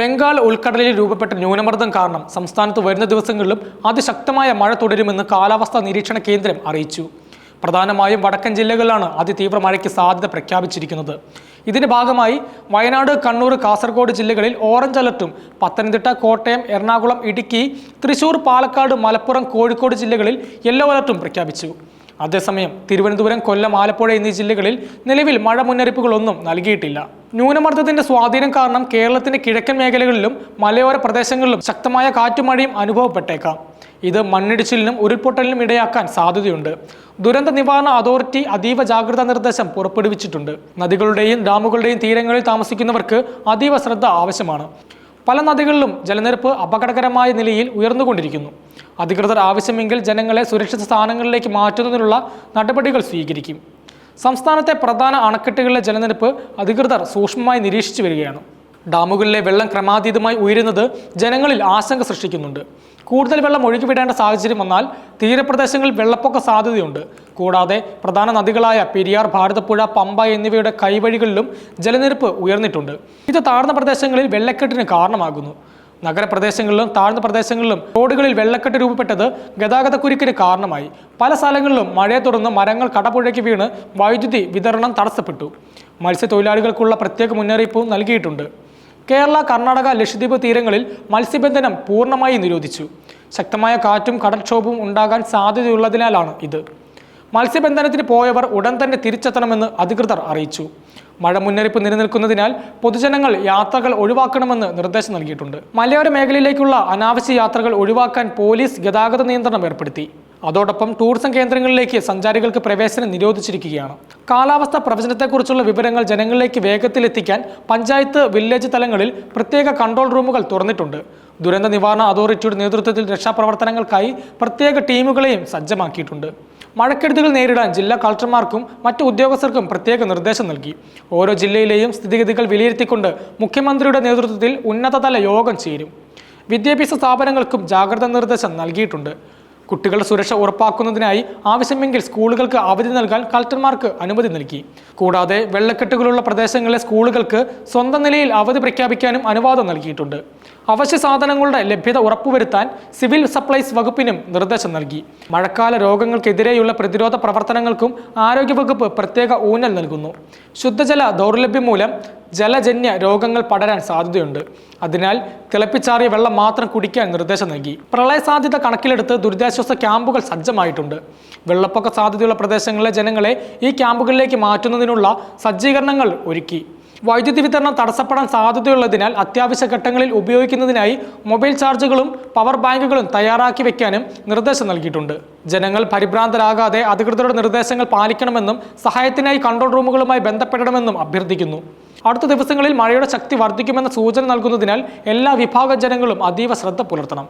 ബംഗാൾ ഉൾക്കടലിൽ രൂപപ്പെട്ട ന്യൂനമർദ്ദം കാരണം സംസ്ഥാനത്ത് വരുന്ന ദിവസങ്ങളിലും അതിശക്തമായ മഴ തുടരുമെന്ന് കാലാവസ്ഥാ നിരീക്ഷണ കേന്ദ്രം അറിയിച്ചു. പ്രധാനമായും വടക്കൻ ജില്ലകളിലാണ് അതിതീവ്ര മഴയ്ക്ക് സാധ്യത പ്രഖ്യാപിച്ചിരിക്കുന്നത്. ഇതിന്റെ ഭാഗമായി വയനാട് കണ്ണൂർ കാസർഗോഡ് ജില്ലകളിൽ ഓറഞ്ച് അലർട്ടും പത്തനംതിട്ട കോട്ടയം എറണാകുളം ഇടുക്കി തൃശൂർ പാലക്കാട് മലപ്പുറം കോഴിക്കോട് ജില്ലകളിൽ യെല്ലോ അലർട്ടും പ്രഖ്യാപിച്ചു. അതേസമയം തിരുവനന്തപുരം കൊല്ലം ആലപ്പുഴ എന്നീ ജില്ലകളിൽ നിലവിൽ മഴ മുന്നറിയിപ്പുകളൊന്നും നൽകിയിട്ടില്ല. ന്യൂനമർദ്ദത്തിന്റെ സ്വാധീനം കാരണം കേരളത്തിന്റെ കിഴക്കൻ മേഖലകളിലും മലയോര പ്രദേശങ്ങളിലും ശക്തമായ കാറ്റും മഴയും അനുഭവപ്പെട്ടേക്കാം. ഇത് മണ്ണിടിച്ചിലിനും ഉരുൾപൊട്ടലിനും ഇടയാക്കാൻ സാധ്യതയുണ്ട്. ദുരന്ത നിവാരണ അതോറിറ്റി അതീവ ജാഗ്രതാ നിർദ്ദേശം പുറപ്പെടുവിച്ചിട്ടുണ്ട്. നദികളുടെയും ഡാമുകളുടെയും തീരങ്ങളിൽ താമസിക്കുന്നവർക്ക് അതീവ ശ്രദ്ധ ആവശ്യമാണ്. പല നദികളിലും ജലനിരപ്പ് അപകടകരമായ നിലയിൽ ഉയർന്നുകൊണ്ടിരിക്കുന്നു. അധികൃതർ ആവശ്യമെങ്കിൽ ജനങ്ങളെ സുരക്ഷിത സ്ഥാനങ്ങളിലേക്ക് മാറ്റുന്നതിനുള്ള നടപടികൾ സ്വീകരിക്കും. സംസ്ഥാനത്തെ പ്രധാന അണക്കെട്ടുകളിലെ ജലനിരപ്പ് അധികൃതർ സൂക്ഷ്മമായി നിരീക്ഷിച്ചു വരികയാണ്. ഡാമുകളിലെ വെള്ളം ക്രമാതീതമായി ഉയരുന്നത് ജനങ്ങളിൽ ആശങ്ക സൃഷ്ടിക്കുന്നുണ്ട്. കൂടുതൽ വെള്ളം ഒഴുകിവിടേണ്ട സാഹചര്യം വന്നാൽ തീരപ്രദേശങ്ങളിൽ വെള്ളപ്പൊക്ക സാധ്യതയുണ്ട്. കൂടാതെ പ്രധാന നദികളായ പെരിയാർ ഭാരതപ്പുഴ പമ്പ എന്നിവയുടെ കൈവഴികളിലും ജലനിരപ്പ് ഉയർന്നിട്ടുണ്ട്. ഇത് താഴ്ന്ന പ്രദേശങ്ങളിൽ വെള്ളക്കെട്ടിന് കാരണമാകുന്നു. നഗരപ്രദേശങ്ങളിലും താഴ്ന്ന പ്രദേശങ്ങളിലും റോഡുകളിൽ വെള്ളക്കെട്ട് രൂപപ്പെട്ടത് ഗതാഗത ഗതാഗതക്കുരുക്കിന് കാരണമായി. പല സ്ഥലങ്ങളിലും മഴയെ തുടർന്ന് മരങ്ങൾ കടപുഴയ്ക്ക് വീണ് വൈദ്യുതി വിതരണം തടസ്സപ്പെട്ടു. മത്സ്യത്തൊഴിലാളികൾക്കുള്ള പ്രത്യേക മുന്നറിയിപ്പും നൽകിയിട്ടുണ്ട്. കേരള കർണാടക ലക്ഷദ്വീപ് തീരങ്ങളിൽ മത്സ്യബന്ധനം പൂർണമായി നിരോധിച്ചു. ശക്തമായ കാറ്റും കടൽക്ഷോഭവും ഉണ്ടാകാൻ സാധ്യതയുള്ളതിനാലാണ് ഇത്. മത്സ്യബന്ധനത്തിന് പോയവർ ഉടൻ തന്നെ തിരിച്ചെത്തണമെന്ന് അധികൃതർ അറിയിച്ചു. മഴ മുന്നറിയിപ്പ് നിലനിൽക്കുന്നതിനാൽ പൊതുജനങ്ങൾ യാത്രകൾ ഒഴിവാക്കണമെന്ന് നിർദ്ദേശം നൽകിയിട്ടുണ്ട്. മലയോര മേഖലയിലേക്കുള്ള അനാവശ്യ യാത്രകൾ ഒഴിവാക്കാൻ പോലീസ് ഗതാഗത നിയന്ത്രണം ഏർപ്പെടുത്തി. അതോടൊപ്പം ടൂറിസം കേന്ദ്രങ്ങളിലേക്ക് സഞ്ചാരികൾക്ക് പ്രവേശനം നിരോധിച്ചിരിക്കുകയാണ്. കാലാവസ്ഥ പ്രവചനത്തെക്കുറിച്ചുള്ള വിവരങ്ങൾ ജനങ്ങളിലേക്ക് വേഗത്തിൽ എത്തിക്കാൻ പഞ്ചായത്ത് വില്ലേജ് തലങ്ങളിൽ പ്രത്യേക കൺട്രോൾ റൂമുകൾ തുറന്നിട്ടുണ്ട്. ദുരന്ത നിവാരണ അതോറിറ്റിയുടെ നേതൃത്വത്തിൽ രക്ഷാപ്രവർത്തനങ്ങൾക്കായി പ്രത്യേക ടീമുകളെയും സജ്ജമാക്കിയിട്ടുണ്ട്. മഴക്കെടുതികൾ നേരിടാൻ ജില്ലാ കളക്ടർമാർക്കും മറ്റു ഉദ്യോഗസ്ഥർക്കും പ്രത്യേക നിർദ്ദേശം നൽകി. ഓരോ ജില്ലയിലെയും സ്ഥിതിഗതികൾ വിലയിരുത്തിക്കൊണ്ട് മുഖ്യമന്ത്രിയുടെ നേതൃത്വത്തിൽ ഉന്നതതല യോഗം ചേരും. വിദ്യാഭ്യാസ സ്ഥാപനങ്ങൾക്കും ജാഗ്രതാ നിർദ്ദേശം നൽകിയിട്ടുണ്ട്. കുട്ടികളുടെ സുരക്ഷ ഉറപ്പാക്കുന്നതിനായി ആവശ്യമെങ്കിൽ സ്കൂളുകൾക്ക് അവധി നൽകാൻ കളക്ടർമാർക്ക് അനുമതി നൽകി. കൂടാതെ വെള്ളക്കെട്ടുകളുള്ള പ്രദേശങ്ങളിലെ സ്കൂളുകൾക്ക് സ്വന്തം നിലയിൽ അവധി പ്രഖ്യാപിക്കാനും അനുവാദം നൽകിയിട്ടുണ്ട്. അവശ്യ സാധനങ്ങളുടെ ലഭ്യത ഉറപ്പുവരുത്താൻ സിവിൽ സപ്ലൈസ് വകുപ്പിനും നിർദ്ദേശം നൽകി. മഴക്കാല രോഗങ്ങൾക്കെതിരെയുള്ള പ്രതിരോധ പ്രവർത്തനങ്ങൾക്കും ആരോഗ്യവകുപ്പ് പ്രത്യേക ഊന്നൽ നൽകുന്നു. ശുദ്ധജല ദൗർലഭ്യം മൂലം ജലജന്യ രോഗങ്ങൾ പടരാൻ സാധ്യതയുണ്ട്. അതിനാൽ തിളപ്പിച്ചാറിയ വെള്ളം മാത്രം കുടിക്കാൻ നിർദ്ദേശം നൽകി. പ്രളയ സാധ്യത കണക്കിലെടുത്ത് ദുരിതാശ്വാസ ക്യാമ്പുകൾ സജ്ജമായിട്ടുണ്ട്. വെള്ളപ്പൊക്ക സാധ്യതയുള്ള പ്രദേശങ്ങളിലെ ജനങ്ങളെ ഈ ക്യാമ്പുകളിലേക്ക് മാറ്റുന്നതിനുള്ള സജ്ജീകരണങ്ങൾ ഒരുക്കി. വൈദ്യുതി വിതരണം തടസ്സപ്പെടാൻ സാധ്യതയുള്ളതിനാൽ അത്യാവശ്യ ഘട്ടങ്ങളിൽ ഉപയോഗിക്കുന്നതിനായി മൊബൈൽ ചാർജുകളും പവർ ബാങ്കുകളും തയ്യാറാക്കി വെക്കാനും നിർദ്ദേശം നൽകിയിട്ടുണ്ട്. ജനങ്ങൾ പരിഭ്രാന്തരാകാതെ അധികൃതരുടെ നിർദ്ദേശങ്ങൾ പാലിക്കണമെന്നും സഹായത്തിനായി കൺട്രോൾ റൂമുകളുമായി ബന്ധപ്പെടണമെന്നും അഭ്യർത്ഥിക്കുന്നു. അടുത്ത ദിവസങ്ങളിൽ മഴയുടെ ശക്തി വർദ്ധിക്കുമെന്ന സൂചന നൽകുന്നതിനാൽ എല്ലാ വിഭാഗം ജനങ്ങളും അതീവ ശ്രദ്ധ പുലർത്തണം.